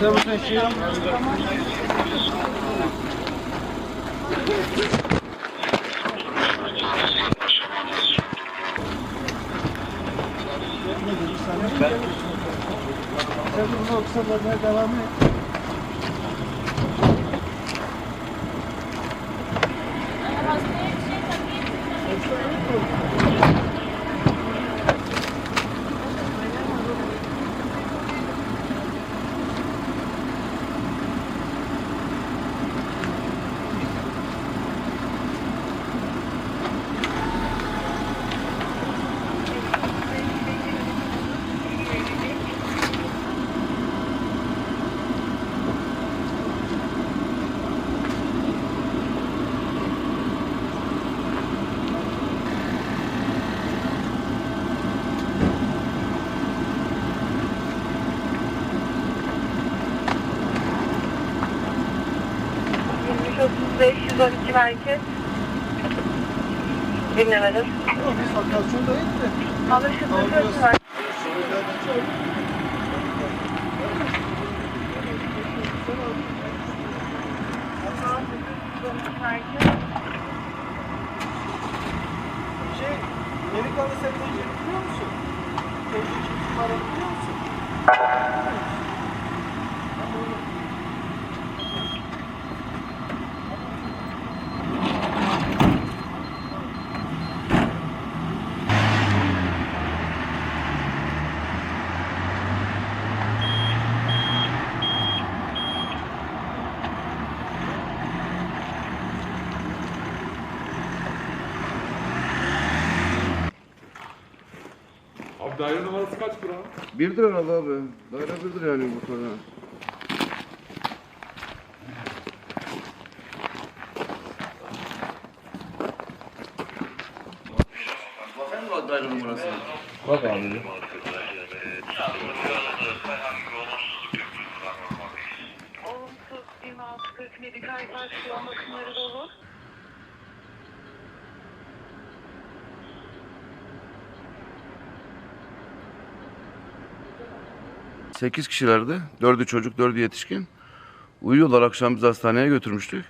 Sen bu sen şey yapma. Sen bunu okusalarına devam et. Merkez. Dinlemedim. Biz lokasyondayız da. Anlaşıldı. Sözcü merkez. Merkez. Şey, delikanlı sen Tecrübe biliyor musun? Tecrübe biliyor musun? Daire numarası kaç bura? Birdir herhalde abi. Daire birdir yani bu kadar. Daire numarası? Bak abi. Olumsuz 2640 medikal karşılama bakımları dolu. Sekiz kişilerdi. Dördü çocuk, dördü yetişkin. Uyuyorlar akşam biz hastaneye götürmüştük.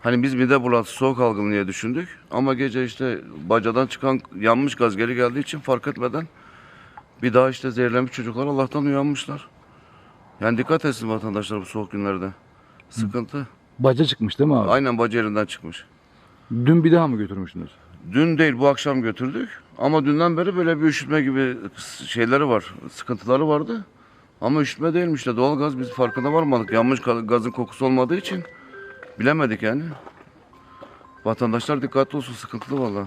Hani biz mide bulantısı, soğuk algınlığı diye düşündük. Ama gece işte bacadan çıkan yanmış gaz geri geldiği için fark etmeden bir daha işte zehirlenmiş çocuklar Allah'tan uyanmışlar. Yani dikkat etsin vatandaşlar bu soğuk günlerde. Sıkıntı. Baca çıkmış değil mi abi? Aynen bacı yerinden çıkmış. Dün bir daha mı götürmüştünüz? Dün değil bu akşam götürdük. Ama dünden beri böyle bir üşütme gibi şeyleri var. Sıkıntıları vardı. Ama üşütme değilmiş de doğal gaz biz farkına varmadık. Yanmış ga- gazın kokusu olmadığı için bilemedik yani. Vatandaşlar dikkatli olsun sıkıntılı valla.